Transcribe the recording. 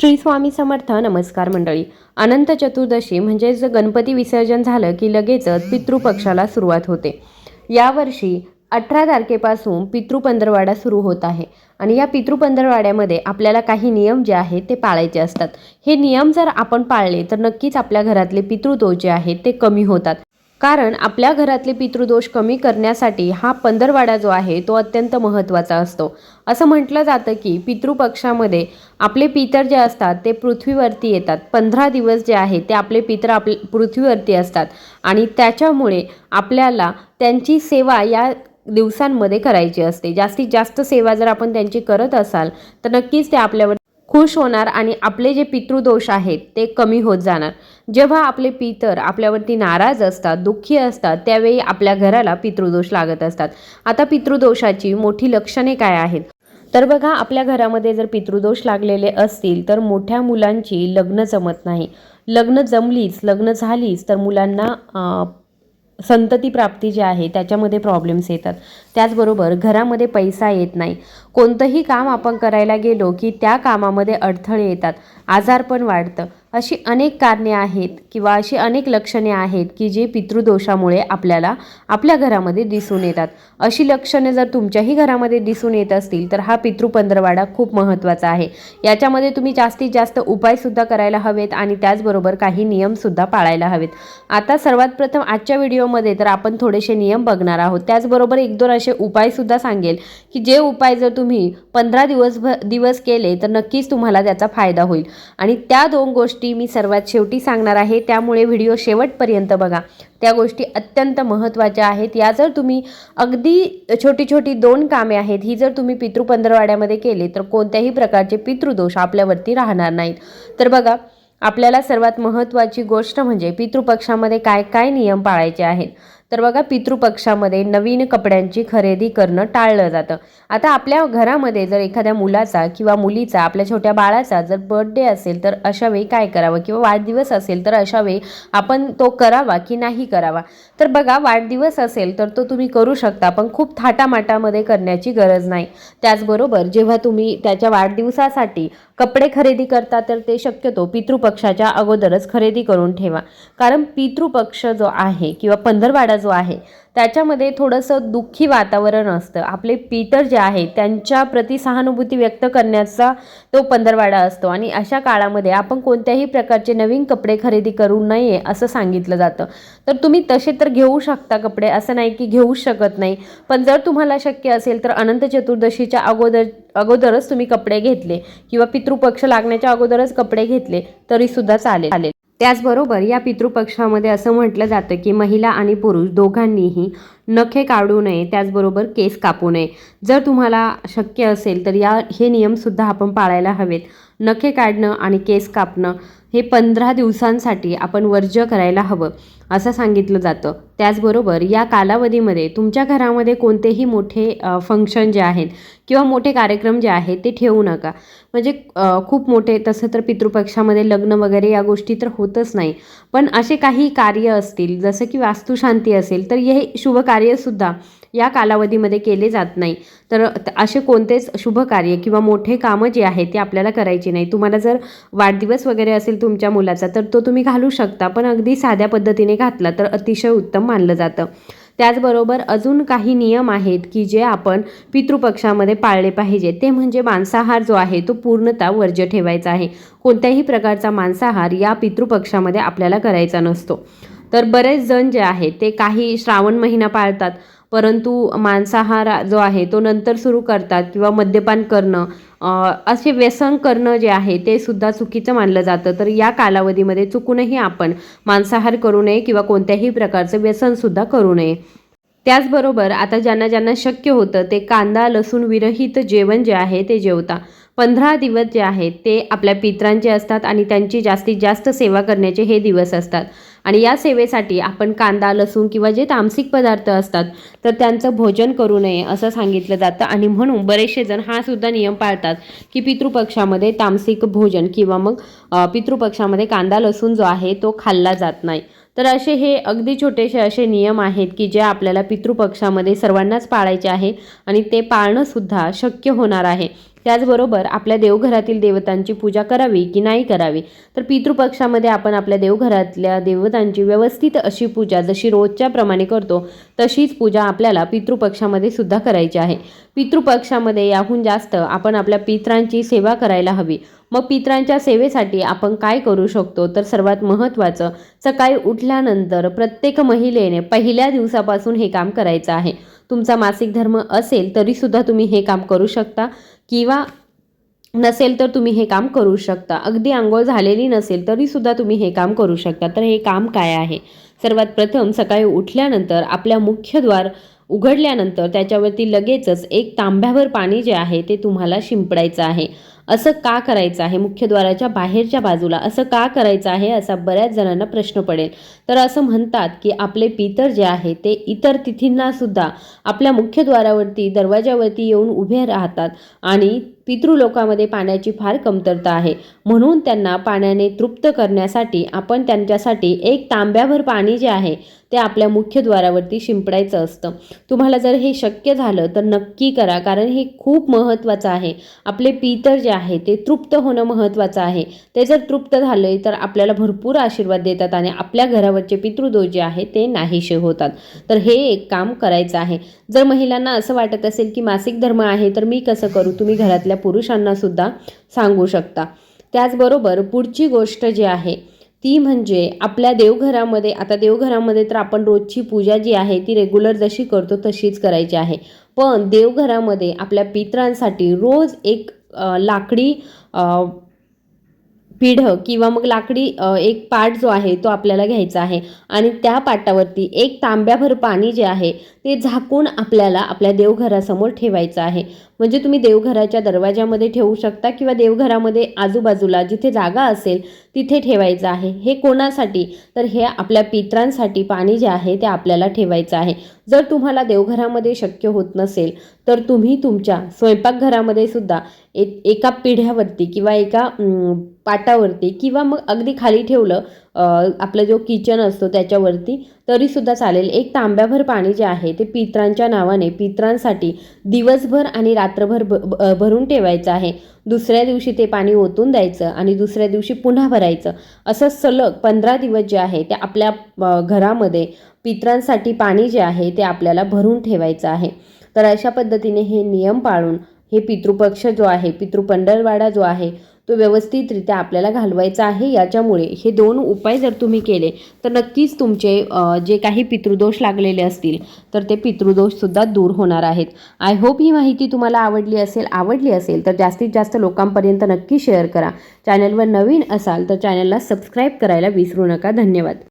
श्री स्वामी समर्थ. नमस्कार मंडळी. अनंत चतुर्दशी म्हणजेच गणपती विसर्जन झालं की लगेचच पितृपक्षाला सुरुवात होते. यावर्षी अठरा तारखेपासून पितृपंधरवाडा सुरू होत आहे आणि या पितृपंधरवाड्यामध्ये आपल्याला काही नियम जे आहेत ते पाळायचे असतात. हे नियम जर आपण पाळले तर नक्कीच आपल्या घरातले पितृदोष जे आहेत ते कमी होतात. कारण आपल्या घरातले पितृदोष कमी करण्यासाठी हा पंधरवाडा जो आहे तो अत्यंत महत्त्वाचा असतो. असं म्हटलं जातं की पितृपक्षामध्ये आपले पितर जे असतात ते पृथ्वीवरती येतात. पंधरा दिवस जे आहे ते आपले पितर आपले पृथ्वीवरती असतात आणि त्याच्यामुळे आपल्याला त्यांची सेवा या दिवसांमध्ये करायची असते. जास्तीत जास्त सेवा जर आपण त्यांची करत असाल तर नक्कीच ते आपल्यावर खुश होणार आणि आपले जे पितृदोष आहेत ते कमी होत जाणार. जेव्हा आपले पितर आपल्यावरती नाराज असतात दुःखी असतात त्यावेळी आपल्या घराला पितृदोष लागत असतात. आता पितृदोषाची मोठी लक्षणे काय आहेत? तर बघा आपल्या घरामध्ये जर पितृदोष लागलेले असतील तर मोठ्या मुलांची लग्न जमत नाही. लग्न जमलीच लग्न झालीच तर मुलांना संतती प्राप्ती जी आहे त्याच्यामध्ये प्रॉब्लेम्स येतात. त्याचबरोबर घरामध्ये पैसा येत नाही. कोणतंही काम आपण करायला गेलो की त्या कामामध्ये अडथळे येतात. आजारपण वाढतं. अशी अनेक कारणे आहेत किंवा अशी अनेक लक्षणे आहेत की जे पितृदोषामुळे आपल्याला आपल्या घरामध्ये दिसून येतात. अशी लक्षणे जर तुमच्याही घरामध्ये दिसून येत असतील तर हा पितृपंधरवाडा खूप महत्त्वाचा आहे. याच्यामध्ये तुम्ही जास्तीत जास्त उपायसुद्धा करायला हवेत आणि त्याचबरोबर काही नियमसुद्धा पाळायला हवेत. आता सर्वात प्रथम आजच्या व्हिडिओमध्ये तर आपण थोडेसे नियम बघणार आहोत. त्याचबरोबर एक दोन असे उपायसुद्धा सांगेल की जे उपाय जर तुम्ही पंधरा दिवस दिवस केले तर नक्कीच तुम्हाला त्याचा फायदा होईल. आणि त्या दोन गोष्टी मी सर्वात शेवटी सांगणार आहे. त्यामुळे व्हिडिओ शेवटपर्यंत बघा. त्या गोष्टी अत्यंत महत्त्वाच्या आहेत. या जर तुम्ही अगदी छोटी छोटी दोन कामे आहेत ही जर तुम्ही पितृपंधरवाड्यामध्ये केले तर कोणत्याही प्रकारचे पितृदोष आपल्यावरती राहणार नाहीत. तर बघा आपल्याला सर्वात महत्त्वाची गोष्ट म्हणजे पितृपक्षामध्ये काय काय नियम पाळायचे आहेत? तर बघा पितृपक्षामध्ये नवीन कपड्यांची खरेदी करणं टाळलं जातं. आता आपल्या घरामध्ये जर एखाद्या मुलाचा किंवा मुलीचा आपल्या छोट्या बाळाचा जर बर्थडे असेल तर अशा वेळी काय करावं? किंवा वाढदिवस असेल तर अशा वेळी आपण तो करावा की नाही करावा? तर बघा वाढदिवस असेल तर तो तुम्ही करू शकता पण खूप थाटामाटामध्ये करण्याची गरज नाही. त्याचबरोबर जेव्हा तुम्ही त्याच्या वाढदिवसासाठी कपडे खरेदी करता तर ते शक्यतो पितृपक्षाच्या अगोदरच खरेदी करून ठेवा. कारण पितृपक्ष जो आहे किंवा पंधरवाडा जो आहे त्याच्यामध्ये थोडंसं दुःखी वातावरण असतं. आपले पीटर जे आहे त्यांच्या प्रति सहानुभूती व्यक्त करण्याचा तो पंधरवाडा असतो. आणि अशा काळामध्ये आपण कोणत्याही प्रकारचे नवीन कपडे खरेदी करू नये असं सांगितलं जातं. तर तुम्ही तसे तर घेऊ शकता कपडे असं नाही की घेऊ शकत नाही. पण जर तुम्हाला शक्य असेल तर अनंत चतुर्दशीच्या अगोदर अगोदरच तुम्ही कपडे घेतले किंवा पितृपक्ष लागण्याच्या अगोदरच कपडे घेतले तरीसुद्धा चालेल. चालेल त्याचबरोबर या पितृपक्षामध्ये असं म्हटलं जातं की महिला आणि पुरुष दोघांनीही नखे काढू नये त्याचबरोबर केस कापू नये. जर तुम्हाला शक्य असेल तर या हे नियमसुद्धा आपण पाळायला हवेत. नखे काढणं आणि केस कापणं हे पंधरा दिवसांसाठी आपण वर्ज्य करायला हवं असं सांगितलं जातं. त्याचबरोबर या कालावधीमध्ये तुमच्या घरामध्ये कोणतेही मोठे फंक्शन जे आहेत किंवा मोठे कार्यक्रम जे आहेत ते ठेवू नका. म्हणजे खूप मोठे तसं तर पितृपक्षामध्ये लग्न वगैरे या गोष्टी तर होतच नाही. पण असे काही कार्य असतील जसं की वास्तुशांती असेल तर हे शुभ कार्यसुद्धा या कालावधीमध्ये केले जात नाही. तर असे कोणतेच शुभ कार्य किंवा मोठे कामं जे आहेत ते आपल्याला करायची नाही. तुम्हाला जर वाढदिवस वगैरे असेल तुमच्या मुलाचा तर तो तुम्ही घालू शकता पण अगदी साध्या पद्धतीने घातला तर अतिशय उत्तम मानलं जातं. त्याचबरोबर अजून काही नियम आहेत की जे आपण पितृपक्षामध्ये पाळले पाहिजे ते म्हणजे मांसाहार जो आहे तो पूर्णतः वर्ज्य ठेवायचा आहे. कोणत्याही प्रकारचा मांसाहार या पितृपक्षामध्ये आपल्याला करायचा नसतो. तर बरेच जण जे आहेत ते काही श्रावण महिना पाळतात. परंतु मांसाहार जो आहे तो नंतर सुरू करतात किंवा मद्यपान करणं असे व्यसन करणं जे आहे ते सुद्धा चुकीचं मानलं जातं. तर या कालावधीमध्ये चुकूनही आपण मांसाहार करू नये किंवा कोणत्याही प्रकारचं व्यसनसुद्धा करू नये. त्याचबरोबर आता ज्यांना ज्यांना शक्य होतं ते कांदा लसूण विरहित जेवण जे आहे ते जेवता. पंधरा दिवस जे आहेत ते आपल्या पित्रांचे असतात आणि त्यांची जास्तीत जास्त सेवा करण्याचे हे दिवस असतात. आणि या सेवेसाठी आपण कांदा लसूण किंवा जे तामसिक पदार्थ असतात तर त्यांचं भोजन करू नये असं सांगितलं जातं. आणि म्हणून बरेचसे जण हा सुद्धा नियम पाळतात की पितृपक्षामध्ये तामसिक भोजन किंवा मग पितृपक्षामध्ये कांदा लसूण जो आहे तो खाल्ला जात नाही. तर असे हे अगदी छोटेसे असे नियम आहेत की जे आपल्याला पितृपक्षामध्ये सर्वांनाच पाळायचे आहे आणि ते पाळणंसुद्धा शक्य होणार आहे. त्याचबरोबर आपल्या देवघरातील देवतांची पूजा करावी की नाही करावी? तर पितृपक्षामध्ये आपण आपल्या देवघरातल्या देवतांची व्यवस्थित अशी पूजा जशी रोजच्या प्रमाणे करतो तशीच पूजा आपल्याला पितृपक्षामध्ये सुद्धा करायची आहे. पितृपक्षामध्ये याहून जास्त आपण आपल्या पित्रांची सेवा करायला हवी. मग पित्रांच्या सेवेसाठी आपण काय करू शकतो? तर सर्वात महत्त्वाचं सकाळी उठल्यानंतर प्रत्येक महिलेने पहिल्या दिवसापासून हे काम करायचं आहे. तुमचा मासिक धर्म असेल तरीसुद्धा तुम्ही हे काम करू शकता किंवा नसेल तर तुम्ही हे काम करू शकता. अगदी आंघोळ झालेली नसेल तरीसुद्धा तुम्ही हे काम करू शकता. तर हे काम काय आहे? सर्वात प्रथम सकाळी उठल्यानंतर आपल्या मुख्यद्वार उघडल्यानंतर त्याच्यावरती लगेचच एक तांब्यावर पाणी जे आहे ते तुम्हाला शिंपडायचं आहे. असं का करायचं आहे? मुख्यद्वाराच्या बाहेरच्या बाजूला असं का करायचं आहे? असा बऱ्याच जणांना प्रश्न पडेल. तर असं म्हणतात की आपले पितर जे आहे ते इतर तिथींना सुद्धा आपल्या मुख्यद्वारावरती दरवाजावरती येऊन उभे राहतात आणि पितृलोकामध्ये पाण्याची फार कमतरता आहे. म्हणून त्यांना पाण्याने तृप्त करण्यासाठी आपण त्यांच्यासाठी एक तांब्याभर पाणी जे आहे ते आपल्या मुख्यद्वारावरती शिंपडायचं असतं. तुम्हाला जर हे शक्य झालं तर नक्की करा कारण हे खूप महत्त्वाचं आहे. आपले पितर जे आहे ते तृप्त होणं महत्त्वाचं आहे. ते जर तृप्त झाले तर आपल्याला भरपूर आशीर्वाद देतात आणि आपल्या घरावरचे पितृदोष जे आहे ते नाहीशे होतात. तर हे एक काम करायचं आहे. जर महिलांना असं वाटत असेल की मासिक धर्म आहे तर मी कसं करू? तुम्ही घरातल्या पुरुषांना सुद्धा सांगू शकता. त्याचबरोबर पुढची गोष्ट जी आहे ती म्हणजे आपल्या देवघरामध्ये आता देवघरामध्ये तर आपण रोजची पूजा जी आहे ती रेग्युलर जशी करतो तशीच करायची आहे. पण देवघरामध्ये आपल्या पित्रांसाठी रोज एक लाकडी पिढं किंवा मग लाकडी एक पाट जो आहे तो आपल्याला घ्यायचा आहे. आणि त्या पाटावरती एक तांब्याभर पाणी जे आहे ते झाकून आपल्याला आपल्या देवघरासमोर ठेवायचं आहे. म्हणजे तुम्ही देवघराच्या दरवाजामध्ये ठेवू शकता किंवा देवघरामध्ये आजूबाजूला जिथे जागा असेल तिथे ठेवायचं आहे. हे कोणासाठी? तर हे आपल्या पित्रांसाठी पाणी जे आहे ते आपल्याला ठेवायचं आहे. जर तुम्हाला देवघरामध्ये शक्य होत नसेल तर तुम्ही तुमच्या स्वयंपाकघरामध्ये सुद्धा एक एका पिढ्यावरती किंवा एका पाटावरती किंवा मग अगदी खाली ठेवलं आपला जो किचन असतो त्याच्यावरती तरीसुद्धा चालेल. एक तांब्याभर पाणी जे आहे ते पित्रांच्या नावाने पित्रांसाठी दिवसभर आणि रात्रभर भ भरून ठेवायचं आहे. दुसऱ्या दिवशी ते पाणी ओतून द्यायचं आणि दुसऱ्या दिवशी पुन्हा भरायचं. असं सलग पंधरा दिवस जे आहे ते आपल्या घरामध्ये पित्रांसाठी पाणी जे आहे ते आपल्याला भरून ठेवायचं आहे. तर अशा पद्धतीने हे नियम पाळून हे पितृपक्ष जो आहे पितृपंढरवाडा जो आहे तो व्यवस्थितरित्या आपल्याला घालवायचा आहे. याच्यामुळे हे दोन उपाय जर तुम्ही केले तर नक्कीच तुमचे जे काही पितृदोष लागलेले असतील तर ते पितृदोषसुद्धा दूर होणार आहेत. आय होप ही माहिती तुम्हाला आवडली असेल आवडली असेल तर जास्तीत जास्त लोकांपर्यंत नक्की शेअर करा. चॅनलवर नवीन असाल तर चॅनलला सबस्क्राईब करायला विसरू नका. धन्यवाद.